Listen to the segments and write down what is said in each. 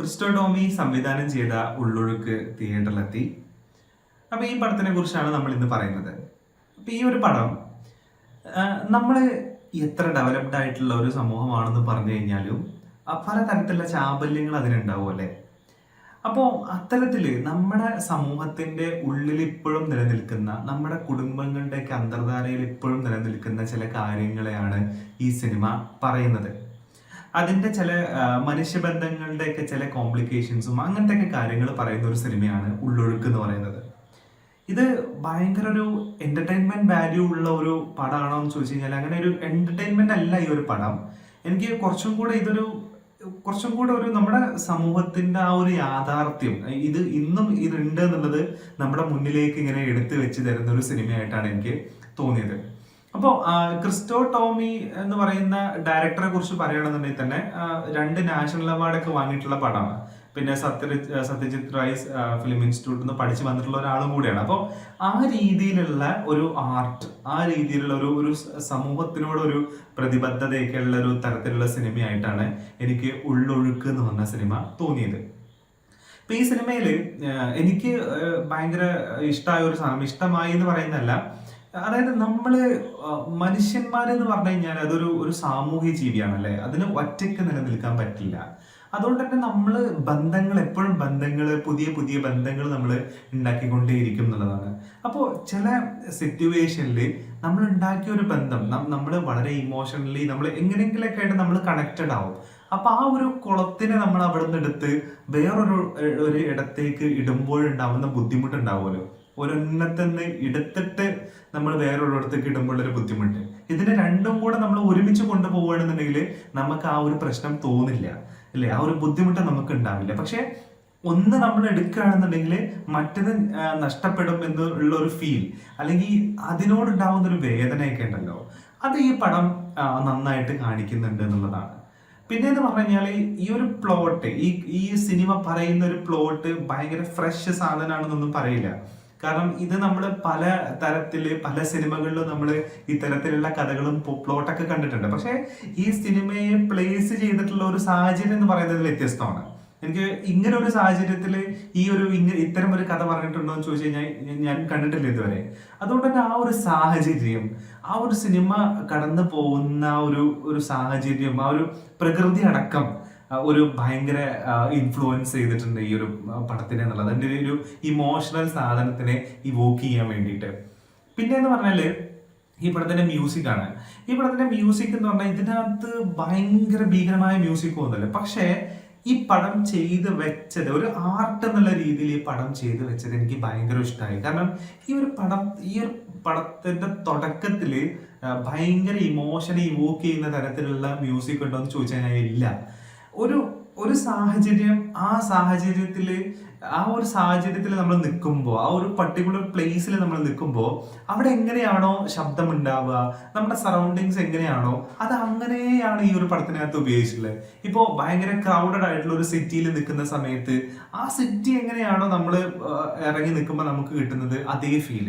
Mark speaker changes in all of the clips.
Speaker 1: Cristo Tomy സംവിധാനം ചെയ്ത ഉള്ളൊഴുക്ക് തിയേറ്ററിലെത്തി. അപ്പോൾ ഈ പടത്തിനെ കുറിച്ചാണ് നമ്മൾ ഇന്ന് പറയുന്നത്. അപ്പോൾ ഈ ഒരു പടം നമ്മൾ എത്ര ഡെവലപ്ഡ് ആയിട്ടുള്ള ഒരു സമൂഹമാണെന്ന് പറഞ്ഞു കഴിഞ്ഞാലും പല തരത്തിലുള്ള ചാബല്യങ്ങൾ അതിനുണ്ടാവും അല്ലേ? അപ്പോൾ അത്തരത്തിൽ നമ്മുടെ സമൂഹത്തിന്റെ ഉള്ളിൽ ഇപ്പോഴും നിലനിൽക്കുന്ന നമ്മുടെ കുടുംബങ്ങളുടെയൊക്കെ അന്തർധാരയിൽ ഇപ്പോഴും നിലനിൽക്കുന്ന ചില കാര്യങ്ങളെയാണ് ഈ സിനിമ പറയുന്നത്. അതിന്റെ ചില മനുഷ്യബന്ധങ്ങളുടെ മനുഷ്യബന്ധങ്ങളുടെയൊക്കെ ചില കോംപ്ലിക്കേഷൻസും അങ്ങനത്തെ ഒക്കെ കാര്യങ്ങൾ പറയുന്ന ഒരു സിനിമയാണ് ഉള്ളൊഴുക്ക് എന്ന് പറയുന്നത്. ഇത് ഭയങ്കര ഒരു എന്റർടൈൻമെന്റ് വാല്യൂ ഉള്ള ഒരു പടമാണോ എന്ന് ചോദിച്ചു കഴിഞ്ഞാൽ അങ്ങനെ ഒരു എന്റർടൈൻമെന്റ് അല്ല ഈ ഒരു പടം. എനിക്ക് കുറച്ചും കൂടെ ഇതൊരു കുറച്ചും കൂടെ ഒരു നമ്മുടെ സമൂഹത്തിന്റെ ആ ഒരു യാഥാർത്ഥ്യം ഇത് ഇന്നും ഇതുണ്ട് എന്നുള്ളത് നമ്മുടെ മുന്നിലേക്ക് ഇങ്ങനെ എടുത്തു വെച്ച് തരുന്ന ഒരു സിനിമയായിട്ടാണ് എനിക്ക് തോന്നിയത്. അപ്പോൾ ക്രിസ്റ്റോ ടോമി എന്ന് പറയുന്ന ഡയറക്ടറെ കുറിച്ച് പറയുകയാണെന്നുണ്ടെങ്കിൽ തന്നെ രണ്ട് നാഷണൽ അവാർഡൊക്കെ വാങ്ങിയിട്ടുള്ള പടമാണ്. പിന്നെ സത്യ സത്യജിത് റൈസ് ഫിലിം ഇൻസ്റ്റിറ്റ്യൂട്ടിൽ നിന്ന് പഠിച്ചു വന്നിട്ടുള്ള ഒരാളും കൂടിയാണ്. അപ്പോൾ ആ രീതിയിലുള്ള ഒരു ആർട്ട് ആ രീതിയിലുള്ള ഒരു ഒരു സമൂഹത്തിനോട് ഒരു പ്രതിബദ്ധതയൊക്കെ ഉള്ള ഒരു തരത്തിലുള്ള സിനിമയായിട്ടാണ് എനിക്ക് ഉള്ളൊഴുക്ക് എന്ന് പറഞ്ഞ സിനിമ തോന്നിയത്. ഇപ്പൊ ഈ സിനിമയിൽ എനിക്ക് ഭയങ്കര ഇഷ്ടമായ ഒരു സാധനം ഇഷ്ടമായി എന്ന് പറയുന്നതല്ല അതായത് നമ്മൾ ആ, മനുഷ്യന്മാരെന്ന് പറഞ്ഞു കഴിഞ്ഞാൽ അതൊരു ഒരു സാമൂഹ്യ ജീവിയാണല്ലേ? അതിന് ഒറ്റയ്ക്ക് നിലനിൽക്കാൻ പറ്റില്ല. അതുകൊണ്ട് തന്നെ നമ്മൾ ബന്ധങ്ങൾ എപ്പോഴും ബന്ധങ്ങൾ പുതിയ പുതിയ ബന്ധങ്ങൾ നമ്മൾ ഉണ്ടാക്കിക്കൊണ്ടേയിരിക്കും എന്നുള്ളതാണ്. അപ്പോൾ ചില സിറ്റുവേഷനിൽ നമ്മൾ ഉണ്ടാക്കിയ ഒരു ബന്ധം നമ്മൾ വളരെ ഇമോഷണലി നമ്മൾ എങ്ങനെയെങ്കിലൊക്കെ ആയിട്ട് നമ്മൾ കണക്റ്റഡ് ആവും. അപ്പോൾ ആ ഒരു കുളത്തിനെ നമ്മൾ അവിടെ നിന്ന് എടുത്ത് വേറൊരു ഒരു ഇടത്തേക്ക് ഇടുമ്പോഴുണ്ടാവുന്ന ബുദ്ധിമുട്ടുണ്ടാവുമല്ലോ. ഒരെണ്ണത്തിന്ന് എടുത്തിട്ട് നമ്മൾ വേറൊരിടത്തേക്ക് ഇടുമ്പോൾ ഒരു ബുദ്ധിമുട്ട്. ഇതിനെ രണ്ടും കൂടെ നമ്മൾ ഒരുമിച്ച് കൊണ്ടുപോവുകയാണെന്നുണ്ടെങ്കിൽ നമുക്ക് ആ ഒരു പ്രശ്നം തോന്നില്ല. അല്ലേ? ആ ഒരു ബുദ്ധിമുട്ട് നമുക്ക് ഉണ്ടാവില്ല പക്ഷെ ഒന്ന് നമ്മൾ എടുക്കുകയാണെന്നുണ്ടെങ്കിൽ മറ്റത് നഷ്ടപ്പെടും എന്നുള്ള ഒരു ഫീൽ അല്ലെങ്കിൽ അതിനോടുണ്ടാവുന്ന ഒരു വേദനയൊക്കെ ഉണ്ടല്ലോ. അത് ഈ പടം നന്നായിട്ട് കാണിക്കുന്നുണ്ട് എന്നുള്ളതാണ്. പിന്നെ എന്ന് പറഞ്ഞു കഴിഞ്ഞാൽ ഈ ഒരു പ്ലോട്ട് ഈ ഈ സിനിമ പറയുന്ന ഒരു പ്ലോട്ട് ഭയങ്കര ഫ്രഷ് സാധനമാണെന്നൊന്നും പറയില്ല. കാരണം ഇത് നമ്മൾ പല തരത്തിൽ പല സിനിമകളിലും നമ്മൾ ഇത്തരത്തിലുള്ള കഥകളും പ്ലോട്ടൊക്കെ കണ്ടിട്ടുണ്ട്. പക്ഷേ ഈ സിനിമയെ പ്ലേസ് ചെയ്തിട്ടുള്ള ഒരു സാഹചര്യം എന്ന് പറയുന്നത് വ്യത്യസ്തമാണ്. എനിക്ക് ഇങ്ങനെ ഒരു സാഹചര്യത്തിൽ ഈ ഒരു ഇങ്ങനെ ഇത്തരം ഒരു കഥ പറഞ്ഞിട്ടുണ്ടോ എന്ന് ചോദിച്ചു കഴിഞ്ഞാൽ ഞാൻ- കണ്ടിട്ടില്ല ഇതുവരെ. അതുകൊണ്ട് തന്നെ ആ ഒരു സാഹചര്യം ആ ഒരു സിനിമ കടന്നു പോകുന്ന ഒരു ഒരു സാഹചര്യം ആ ഒരു പ്രകൃതി അടക്കം ഒരു ഭയങ്കര ഇൻഫ്ലുവൻസ് ചെയ്തിട്ടുണ്ട് ഈ ഒരു പടത്തിനെ എന്നുള്ളത്. അതിന്റെ ഒരു ഇമോഷണൽ സാധനത്തിനെ ഇവോക്ക് ചെയ്യാൻ വേണ്ടിയിട്ട്. പിന്നെ എന്ന് പറഞ്ഞാൽ ഈ പടത്തിന്റെ മ്യൂസിക് ആണ്. ഈ പടത്തിന്റെ മ്യൂസിക് എന്ന് പറഞ്ഞാൽ ഇതിനകത്ത് ഭയങ്കര ഭീകരമായ മ്യൂസിക് ഒന്നുമില്ല. പക്ഷേ ഈ പടം ചെയ്ത് വെച്ചത് ഒരു ആർട്ട് എന്നുള്ള രീതിയിൽ ഈ പടം ചെയ്ത് വെച്ചത് എനിക്ക് ഭയങ്കര ഇഷ്ടമായി കാരണം ഈ ഒരു പടം ഈ ഒരു പടത്തിന്റെ തുടക്കത്തിൽ ഭയങ്കര ഇമോഷനെ ഇവോക്ക് ചെയ്യുന്ന തരത്തിലുള്ള മ്യൂസിക് ഉണ്ടോ എന്ന് ചോദിച്ചു കഴിഞ്ഞാൽ ഇല്ല. ഒരു ഒരു സാഹചര്യം ആ സാഹചര്യത്തിൽ ആ ഒരു സാഹചര്യത്തിൽ നമ്മൾ നിൽക്കുമ്പോൾ ആ ഒരു പർട്ടിക്കുലർ പ്ലേസിൽ നമ്മൾ നിൽക്കുമ്പോൾ അവിടെ എങ്ങനെയാണോ ശബ്ദം ഉണ്ടാവുക നമ്മുടെ സറൗണ്ടിങ്സ് എങ്ങനെയാണോ അത് അങ്ങനെയാണ് ഈ ഒരു പടത്തിനകത്ത് ഉപയോഗിച്ചിട്ടുള്ളത്. ഇപ്പോൾ ഭയങ്കര ക്രൗഡഡ് ആയിട്ടുള്ള ഒരു സിറ്റിയിൽ നിൽക്കുന്ന സമയത്ത് ആ സിറ്റി എങ്ങനെയാണോ നമ്മൾ ഇറങ്ങി നിൽക്കുമ്പോൾ നമുക്ക് കിട്ടുന്നത് അതേ ഫീൽ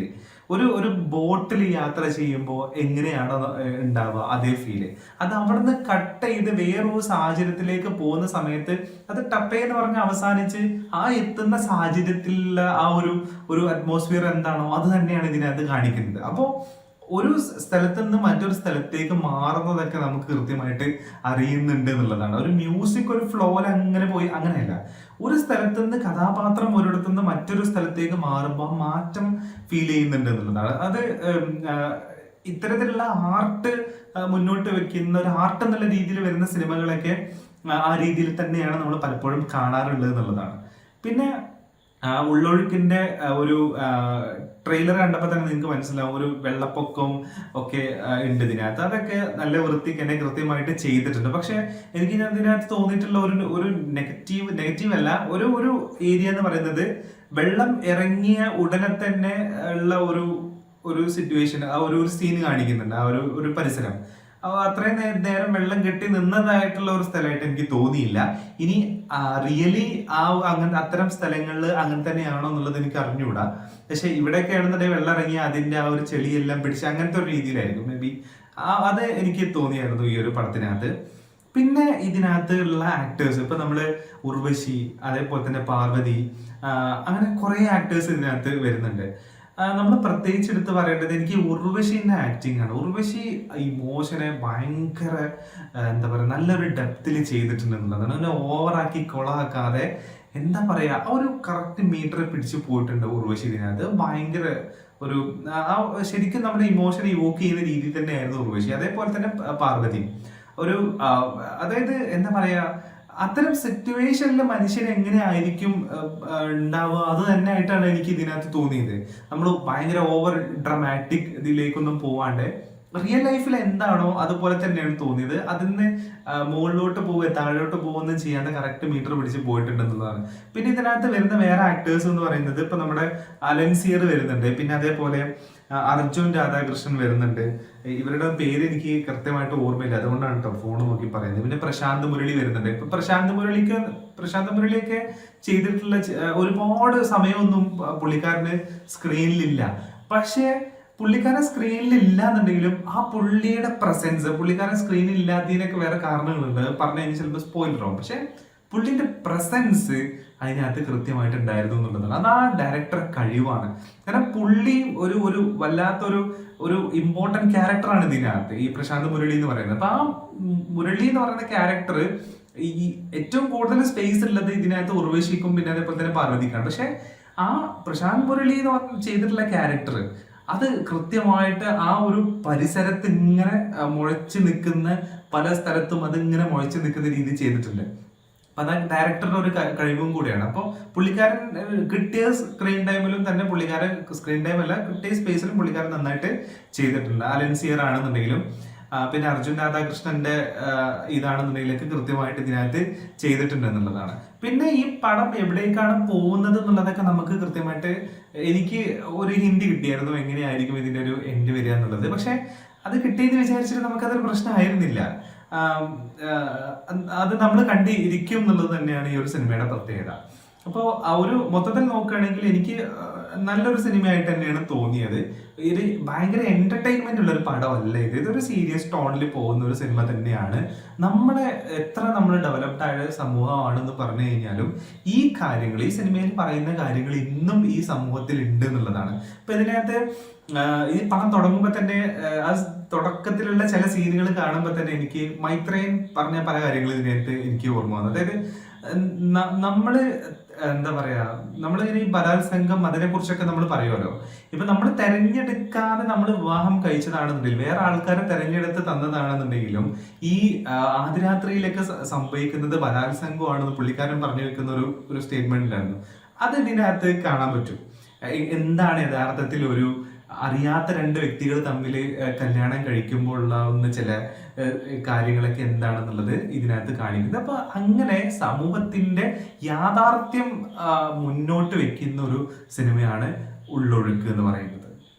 Speaker 1: ഒരു ഒരു ബോട്ടിൽ യാത്ര ചെയ്യുമ്പോൾ എങ്ങനെയാണ് ഉണ്ടാവുക അതേ ഫീൽ അത് അവിടുന്ന് കട്ട് ചെയ്ത് വേറൊരു സാഹചര്യത്തിലേക്ക് പോകുന്ന സമയത്ത് അത് ടപ്പേ എന്ന് പറഞ്ഞ് അവസാനിച്ച് ആ എത്തുന്ന സാഹചര്യത്തിലുള്ള ആ ഒരു ഒരു അറ്റ്മോസ്ഫിയർ എന്താണോ അത് തന്നെയാണ് ഇതിനകത്ത് കാണിക്കുന്നത്. അപ്പോൾ ഒരു സ്ഥലത്ത് നിന്ന് മറ്റൊരു സ്ഥലത്തേക്ക് മാറുന്നതൊക്കെ നമുക്ക് കൃത്യമായിട്ട് അറിയുന്നുണ്ട് എന്നുള്ളതാണ്. ഒരു മ്യൂസിക് ഒരു ഫ്ലോയിൽ അങ്ങനെ പോയി അങ്ങനെയല്ല. ഒരു സ്ഥലത്ത് നിന്ന് കഥാപാത്രം ഒരിടത്തു നിന്ന് മറ്റൊരു സ്ഥലത്തേക്ക് മാറുമ്പോൾ മാറ്റം ഫീൽ ചെയ്യുന്നുണ്ട് എന്നുള്ളതാണ്. അത് ഇത്തരത്തിലുള്ള ആർട്ട് മുന്നോട്ട് വെക്കുന്ന ഒരു ആർട്ട് എന്നുള്ള രീതിയിൽ വരുന്ന സിനിമകളൊക്കെ ആ, രീതിയിൽ തന്നെയാണ് നമ്മൾ പലപ്പോഴും കാണാറുള്ളത് എന്നുള്ളതാണ്. പിന്നെ ഉള്ളൊഴുക്കിന്റെ ഒരു ട്രെയിലർ കണ്ടപ്പോൾ തന്നെ നിങ്ങൾക്ക് മനസ്സിലാവും. ഒരു വെള്ളപ്പൊക്കം ഒക്കെ ഉണ്ട് ഇതിനകത്ത്. അതൊക്കെ നല്ല വൃത്തിക്ക് തന്നെ കൃത്യമായിട്ട് ചെയ്തിട്ടുണ്ട്. പക്ഷെ എനിക്ക് ഞാൻ ഇതിനകത്ത് തോന്നിയിട്ടുള്ള ഒരു ഒരു നെഗറ്റീവ് നെഗറ്റീവ് അല്ല ഒരു ഒരു ഏരിയ എന്ന് പറയുന്നത് വെള്ളം ഇറങ്ങിയ ഉടനെ തന്നെ ഉള്ള ഒരു ഒരു സിറ്റുവേഷൻ ആ ഒരു സീൻ കാണിക്കുന്നുണ്ട്. ആ ഒരു ഒരു പരിസരം. അത്രയും നേരം വെള്ളം കെട്ടി നിന്നതായിട്ടുള്ള ഒരു സ്ഥലമായിട്ട് എനിക്ക് തോന്നിയില്ല. ഇനി റിയലി ആ അങ്ങനെ അത്തരം സ്ഥലങ്ങളിൽ അങ്ങനെ തന്നെയാണോ എന്നുള്ളത് എനിക്ക് അറിഞ്ഞുകൂടാ. പക്ഷെ ഇവിടെയൊക്കെ ആണെന്നുണ്ടെങ്കിൽ വെള്ളം ഇറങ്ങി അതിന്റെ ആ ഒരു ചെളിയെല്ലാം പിടിച്ച് അങ്ങനത്തെ ഒരു രീതിയിലായിരിക്കും. മേ ബി അത് എനിക്ക് തോന്നിയായിരുന്നു ഈ ഒരു പടത്തിനകത്ത്. പിന്നെ ഇതിനകത്ത് ഉള്ള ആക്ടേഴ്സ് ഇപ്പൊ നമ്മൾ ഉർവശി അതേപോലെ തന്നെ പാർവതി അങ്ങനെ കുറെ ആക്ടേഴ്സ് ഇതിനകത്ത് വരുന്നുണ്ട്. നമ്മൾ പ്രത്യേകിച്ച് എടുത്ത് പറയേണ്ടത് എനിക്ക് ഉർവശിന്റെ ആക്ടിങ് ആണ്. ഉർവശി ഇമോഷനെ ഭയങ്കര എന്താ പറയുക നല്ലൊരു ഡെപ്തിൽ ചെയ്തിട്ടുണ്ട് എന്നുള്ളതാണ് അതിനെ ഓവറാക്കി കൊളാക്കാതെ എന്താ പറയാ ആ ഒരു കറക്റ്റ് മീറ്റർ പിടിച്ചു പോയിട്ടുണ്ട് ഉർവശി ഇതിനകത്ത്. ഭയങ്കര ഒരു ആ- ശരിക്കും നമ്മുടെ ഇമോഷൻ യോക്ക് ചെയ്യുന്ന രീതിയിൽ തന്നെയായിരുന്നു ഉർവശി. അതേപോലെ തന്നെ പാർവതി. ഒരു അതായത് എന്താ പറയാ അത്തരം സിറ്റുവേഷനിൽ മനുഷ്യൻ എങ്ങനെ ആയിരിക്കും ഉണ്ടാവുക? അത് തന്നെ ആയിട്ടാണ് എനിക്ക് ഇതിനകത്ത് തോന്നിയത്. നമ്മൾ ഭയങ്കര ഓവർ ഡ്രമാറ്റിക് ഇതിലേക്കൊന്നും പോവാണ്ട്. റിയൽ ലൈഫിൽ എന്താണോ അതുപോലെ തന്നെയാണ് തോന്നിയത്. അതിൽ നിന്ന് മുകളിലോട്ട് പോവുക താഴോട്ട് പോകുകയൊന്നും ചെയ്യാണ്ട് കറക്റ്റ് മീറ്റർ പിടിച്ച് പോയിട്ടുണ്ടെന്നുള്ളതാണ്. പിന്നെ ഇതിനകത്ത് വരുന്ന വേറെ ആക്ടേഴ്സ് എന്ന് പറയുന്നത് ഇപ്പൊ നമ്മുടെ അലൻസിയർ വരുന്നുണ്ട്. പിന്നെ അതേപോലെ അർജുൻ രാധാകൃഷ്ണൻ വരുന്നുണ്ട്. ഇവരുടെ പേര് എനിക്ക് കൃത്യമായിട്ട് ഓർമ്മയില്ല. അതുകൊണ്ടാണ് കേട്ടോ ഫോൺ നോക്കി പറയുന്നത്. പിന്നെ പ്രശാന്ത് മുരളി വരുന്നുണ്ട്. ഇപ്പൊ പ്രശാന്ത് മുരളിക്ക് പ്രശാന്ത് മുരളിയൊക്കെ ചെയ്തിട്ടുള്ള ഒരുപാട് സമയമൊന്നും പുള്ളിക്കാരന് സ്ക്രീനിലില്ല പക്ഷേ പുള്ളിക്കാരൻ സ്ക്രീനിൽ ഇല്ല എന്നുണ്ടെങ്കിലും ആ പുള്ളിയുടെ പ്രസൻസ് പുള്ളിക്കാരൻ സ്ക്രീനിൽ ഇല്ലാത്തതിനൊക്കെ വേറെ കാരണങ്ങളുണ്ട്. പറഞ്ഞു കഴിഞ്ഞാൽ ചിലപ്പോൾ സ്പോയിലറാവും പക്ഷെ പുള്ളിന്റെ പ്രസൻസ് അതിനകത്ത് കൃത്യമായിട്ട് ഉണ്ടായിരുന്നു എന്നുള്ളതാണ്. അത് ആ ഡയറക്ടർ കഴിവാണ്. കാരണം പുള്ളി ഒരു ഒരു വല്ലാത്തൊരു ഒരു ഇമ്പോർട്ടന്റ് ക്യാരക്ടറാണ് ഇതിനകത്ത്. ഈ പ്രശാന്ത് മുരളി എന്ന് പറയുന്നത്. അപ്പൊ ആ മുരളി എന്ന് പറയുന്ന ക്യാരക്ടർ ഈ ഏറ്റവും കൂടുതൽ സ്പേസ് ഉള്ളത് ഇതിനകത്ത് ഉർവശിക്കും പിന്നെ അതേപോലെ തന്നെ പാർവതിക്കാണ്. പക്ഷെ ആ പ്രശാന്ത് മുരളി എന്ന് പറഞ്ഞ ചെയ്തിട്ടുള്ള ക്യാരക്ടർ അത് കൃത്യമായിട്ട് ആ ഒരു പരിസരത്ത് ഇങ്ങനെ മുഴച്ചു നിൽക്കുന്ന പല സ്ഥലത്തും അത് ഇങ്ങനെ മുഴച്ചു നിൽക്കുന്ന രീതി ചെയ്തിട്ടുണ്ട്. അത് ഡയറക്ടറുടെ ഒരു കഴിവും കൂടിയാണ്. അപ്പോൾ പുള്ളിക്കാരൻ കിട്ടിയ സ്ക്രീൻ ടൈമിലും തന്നെ പുള്ളിക്കാരൻ സ്ക്രീൻ ടൈം അല്ല കിട്ടിയ സ്പേസിലും പുള്ളിക്കാരൻ നന്നായിട്ട് ചെയ്തിട്ടുണ്ട്. അലൻസിയർ ആണെന്നുണ്ടെങ്കിലും പിന്നെ അർജുൻ രാധാകൃഷ്ണന്റെ ഇതാണെന്നുണ്ടെങ്കിലൊക്കെ കൃത്യമായിട്ട് ഇതിനകത്ത് ചെയ്തിട്ടുണ്ട് എന്നുള്ളതാണ്. പിന്നെ ഈ പടം എവിടേക്കാണ് പോകുന്നത് എന്നുള്ളതൊക്കെ നമുക്ക് കൃത്യമായിട്ട് എനിക്ക് ഒരു ഹിന്ദി കിട്ടിയായിരുന്നു എങ്ങനെയായിരിക്കും ഇതിന്റെ ഒരു എൻഡ് വരിക എന്നുള്ളത്. പക്ഷെ അത് കിട്ടിയെന്ന് വിചാരിച്ചിട്ട് നമുക്കതൊരു പ്രശ്നമായിരുന്നില്ല. അത് നമ്മൾ കണ്ടിരിക്കും എന്നുള്ളത് തന്നെയാണ് ഈ ഒരു സിനിമയുടെ പ്രത്യേകത. അപ്പോൾ ആ ഒരു മൊത്തത്തിൽ നോക്കുകയാണെങ്കിൽ എനിക്ക് നല്ലൊരു സിനിമയായിട്ട് തന്നെയാണ് തോന്നിയത്. ഇത് ഭയങ്കര എന്റർടൈൻമെന്റ് ഉള്ള ഒരു പടമല്ല ഇത്. ഇതൊരു സീരിയസ് ടോണിൽ പോകുന്ന ഒരു സിനിമ തന്നെയാണ്. നമ്മുടെ എത്ര നമ്മൾ ഡെവലപ്ഡ് ആയ സമൂഹമാണെന്ന് പറഞ്ഞു കഴിഞ്ഞാലും ഈ കാര്യങ്ങൾ ഈ സിനിമയിൽ പറയുന്ന കാര്യങ്ങൾ ഇന്നും ഈ സമൂഹത്തിൽ ഉണ്ട് എന്നുള്ളതാണ്. ഇപ്പൊ ഇതിനകത്ത് ഈ പടം തുടങ്ങുമ്പോൾ തന്നെ തുടക്കത്തിലുള്ള ചില സീനുകൾ കാണുമ്പോൾ തന്നെ എനിക്ക് മൈത്രേയൻ പറഞ്ഞ പല കാര്യങ്ങളും ഇതിനകത്ത് എനിക്ക് ഓർമ്മ വന്നു. അതായത് നമ്മൾ എന്താ പറയാ നമ്മളിങ്ങനെ ഈ ബലാത്സംഗം അതിനെ കുറിച്ചൊക്കെ നമ്മൾ പറയുമല്ലോ ഇപ്പൊ നമ്മൾ തെരഞ്ഞെടുക്കാതെ നമ്മൾ വിവാഹം കഴിച്ചതാണെന്നുണ്ടെങ്കിൽ വേറെ ആൾക്കാരെ തെരഞ്ഞെടുത്ത് തന്നതാണെന്നുണ്ടെങ്കിലും ഈ ആ, ആദിരാത്രിയിലൊക്കെ സ- സംഭവിക്കുന്നത് ബലാത്സംഗമാണെന്ന് പുള്ളിക്കാരൻ പറഞ്ഞു വെക്കുന്ന ഒരു ഒരു സ്റ്റേറ്റ്മെന്റിലായിരുന്നു അത് ഇതിനകത്ത് കാണാൻ പറ്റും. എന്താണ് യഥാർത്ഥത്തിൽ ഒരു അറിയാത്ത രണ്ട് വ്യക്തികൾ തമ്മിൽ കല്യാണം കഴിക്കുമ്പോൾ ഉണ്ടാവുന്ന ചില കാര്യങ്ങളൊക്കെ എന്താണെന്നുള്ളത് ഇതിനകത്ത് കാണിക്കുന്നത്. അപ്പൊ അങ്ങനെ സമൂഹത്തിന്റെ യാഥാർത്ഥ്യം മുന്നോട്ട് വെക്കുന്ന ഒരു സിനിമയാണ് ഉള്ളൊഴുക്ക് എന്ന് പറയുന്നത്.